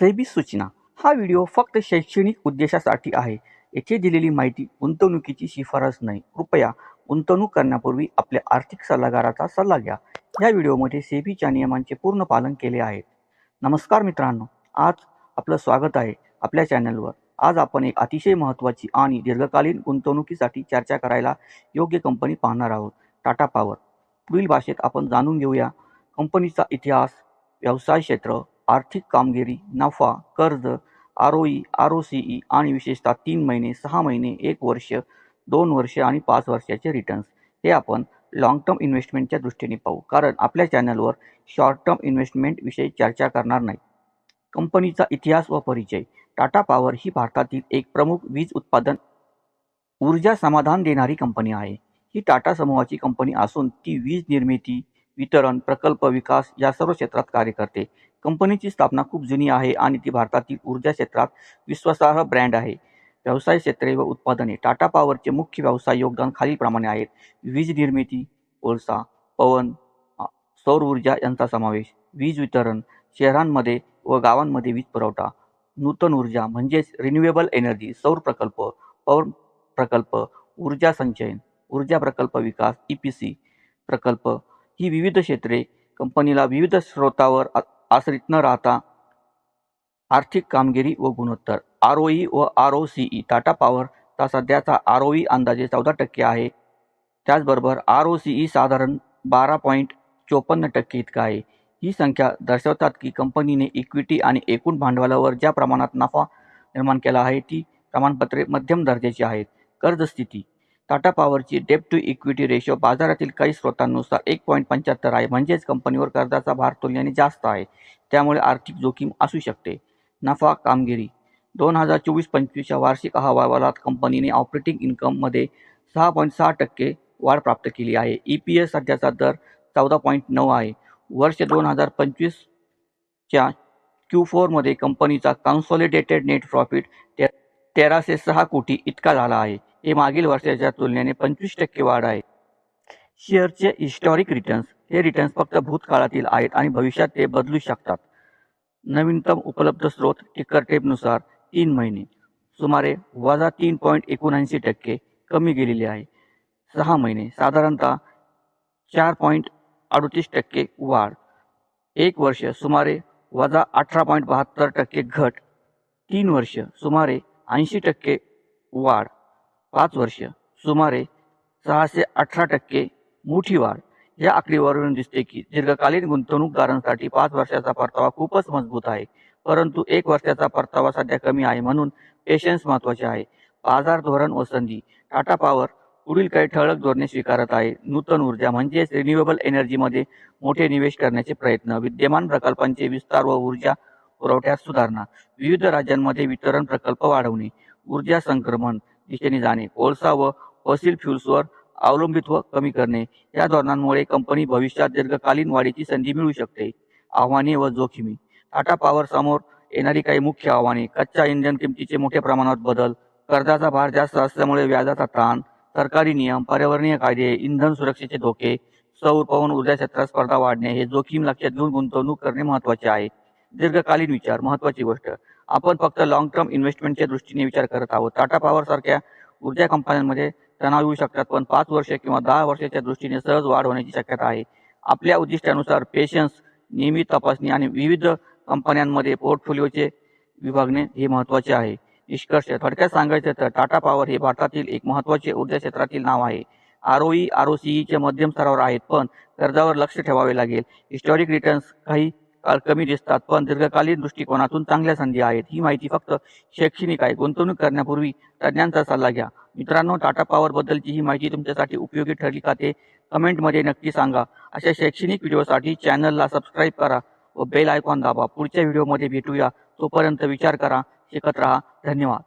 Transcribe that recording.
SEBI सूचना. हा video फक्त शैक्षणिक उद्देशासाठी आहे. येथे दिलेली माहिती गुंतवणुकीची शिफारस नाही. कृपया गुंतवणूक करण्यापूर्वी आपल्या आर्थिक सल्लागाराचा सल्ला घ्या. या व्हिडिओमध्ये सेबीच्या नियमांचे पूर्ण पालन केले आहे. नमस्कार मित्रांनो. आज आपलं स्वागत आहे आपल्या चॅनलवर. आज आपण एक अतिशय महत्त्वाची आणि दीर्घकालीन गुंतवणुकीसाठी चर्चा करायला योग्य कंपनी पाहणार आहोत. टाटा पॉवर. पुढील भाषेत आपण जाणून घेऊया कंपनीचा इतिहास व्यवसाय क्षेत्र आर्थिक कामगिरी नफा कर्ज ROE O R O C E आणि विशेषतः तीन महिने सहा महिने एक वर्ष दोन वर्ष आणि पाच वर्षाचे रिटर्न्स हे आपण लाँग टर्म इन्व्हेस्टमेंटच्या दृष्टीने पाहू. कारण आपल्या चॅनलवर शॉर्ट टर्म इन्व्हेस्टमेंट विषयी चर्चा करणार नाही. कंपनीचा इतिहास व परिचय. टाटा पॉवर ही भारतातील एक प्रमुख वीज उत्पादन ऊर्जा समाधान देणारी कंपनी आहे. ही टाटा समूहाची कंपनी असून ती वीज निर्मिती वितरण प्रकल्प विकास या सर्व क्षेत्रात कार्य करते. कंपनीची स्थापना खूप जुनी आहे आणि ती भारतातील ऊर्जा क्षेत्रात विश्वासार्ह ब्रँड आहे. व्यवसाय क्षेत्रे व उत्पादने टाटा पॉवरचे मुख्य व्यवसाय योगदान खालीलप्रमाणे आहेत. वीज निर्मिती कोळसा पवन सौर ऊर्जा यांचा समावेश वीज वितरण शहरांमध्ये व गावांमध्ये वीज पुरवठा नूतन ऊर्जा म्हणजेच रिन्युएबल एनर्जी सौर प्रकल्प पवन प्रकल्प ऊर्जा संचयन ऊर्जा प्रकल्प विकास ई पी सी प्रकल्प ही विविध क्षेत्रे कंपनीला विविध स्रोतावर आश्रित न राहता आर्थिक कामगिरी व गुणोत्तर. आर ओ ई व R O C E Tata पॉवरचा सध्याचा आर ओ ई अंदाजे चौदा टक्के आहे. त्याचबरोबर आर ओ सी ई साधारण बारा पॉईंट चोपन्न टक्के इतका आहे. ही संख्या दर्शवतात की कंपनीने इक्विटी आणि एकूण भांडवलावर ज्या प्रमाणात नफा निर्माण केला आहे ती प्रमाणपत्रे मध्यम दर्जाची आहेत. कर्ज स्थिती टाटा पॉवरची डेप टू इक्विटी रेशो बाजारातील काही स्रोतांनुसार एक पॉईंट पंच्याहत्तर आहे. म्हणजेच कंपनीवर कर्जाचा भार तुलनेने जास्त आहे. त्यामुळे आर्थिक जोखीम असू शकते. नफा कामगिरी. दोन हजार चोवीस पंचवीसच्या वार्षिक अहवालात कंपनीने ऑपरेटिंग इन्कममध्ये सहा पॉईंट सहा टक्के वाढ प्राप्त केली आहे. ई पी एस सध्याचा दर चौदा पॉईंट नऊ आहे. वर्ष दोन हजार पंचवीसच्या क्यू फोरमध्ये कंपनीचा कन्सॉलिडेटेड नेट प्रॉफिट ते तेराशे सहा कोटी इतका झाला आहे. हे मागील वर्षाच्या तुलनेने पंचवीस टक्के वाढ आहे. शेअरचे हिस्टॉरिक रिटर्न्स हे रिटर्न्स फक्त भूतकाळातील आहेत आणि भविष्यात ते बदलू शकतात. नवीनतम उपलब्ध स्रोत टिकर टेपनुसार तीन महिने सुमारे वजा तीन पॉईंट एकोणऐंशी टक्के कमी गेलेले आहे. सहा महिने साधारणतः चार पॉईंट अडतीस टक्के वाढ. एक वर्ष सुमारे वजा अठरा पॉईंट बहात्तर टक्के घट. तीन वर्ष सुमारे ऐंशी टक्के वाढ. पाच वर्ष सुमारे सहाशे अठरा टक्के मोठी वाढ या आकडेवारीवरून दिसते की दीर्घकालीन गुंतवणूकदारांसाठी पाच वर्षाचा परतावा खूपच मजबूत आहे. परंतु एक वर्षाचा परतावा सध्या कमी आहे म्हणून पेशन्स महत्त्वाचे आहे. बाजार धोरण व संधी टाटा पॉवर पुढील काही ठळक धोरणे स्वीकारत आहे. नूतन ऊर्जा म्हणजेच रिन्युएबल एनर्जीमध्ये मोठे निवेश करण्याचे प्रयत्न विद्यमान प्रकल्पांचे विस्तार व ऊर्जा पुरवठ्यात सुधारणा विविध राज्यांमध्ये वितरण प्रकल्प वाढवणे ऊर्जा संक्रमण दिशेने जाणे. कोळसा व फॉसिल फ्युल्सवर अवलंबित्व कमी करणे. या धोरणांमुळे कंपनी भविष्यात दीर्घकालीन वाढीची संधी मिळू शकते. आव्हाने व जोखिमी. टाटा पॉवर समोर येणारी काही मुख्य आव्हाने. कच्च्या इंधन किमतीचे मोठ्या प्रमाणात बदल. कर्जाचा भार जास्त असल्यामुळे व्याजाचा ताण सरकारी नियम पर्यावरणीय कायदे इंधन सुरक्षेचे धोके. सौर पवन ऊर्जा क्षेत्रात स्पर्धा वाढणे. हे जोखीम लक्षात घेऊन गुंतवणूक करणे महत्त्वाचे आहे. दीर्घकालीन विचार महत्वाची गोष्ट. आपण फक्त लॉंग टर्म इन्व्हेस्टमेंटच्या दृष्टीने विचार करत आहोत. टाटा पॉवर सारख्या ऊर्जा कंपन्यांमध्ये तणाव येऊ शकतात पण पाच वर्ष किंवा दहा वर्षाच्या दृष्टीने सहज वाढ होण्याची शक्यता आहे. आपल्या उद्दिष्टानुसार पेशन्स नियमित तपासणी आणि विविध कंपन्यांमध्ये पोर्टफोलिओचे विभागणे हे महत्त्वाचे आहे. निष्कर्ष थोडक्यात सांगायचं तर टाटा पॉवर हे भारतातील एक महत्त्वाचे ऊर्जा क्षेत्रातील नाव आहे. R O E R O चे मध्यम स्तरावर आहेत पण कर्जावर लक्ष ठेवावे लागेल. हिस्टॉरिक रिटर्न्स काही कमी दिसतात पण दीर्घकालीन दृष्टिकोनातून चांगल्या संधी आहेत. ही माहिती फक्त शैक्षणिक आहे. गुंतवणूक करण्यापूर्वी तज्ज्ञांचा सल्ला घ्या. मित्रांनो टाटा पॉवर बद्दलची ही माहिती तुमच्यासाठी उपयोगी ठरली का ते कमेंटमध्ये नक्की सांगा. अशा शैक्षणिक व्हिडिओसाठी चॅनलला सबस्क्राईब करा व बेल आयकॉन दाबा. पुढच्या व्हिडिओमध्ये भेटूया. तोपर्यंत विचार करा शिकत राहा. धन्यवाद.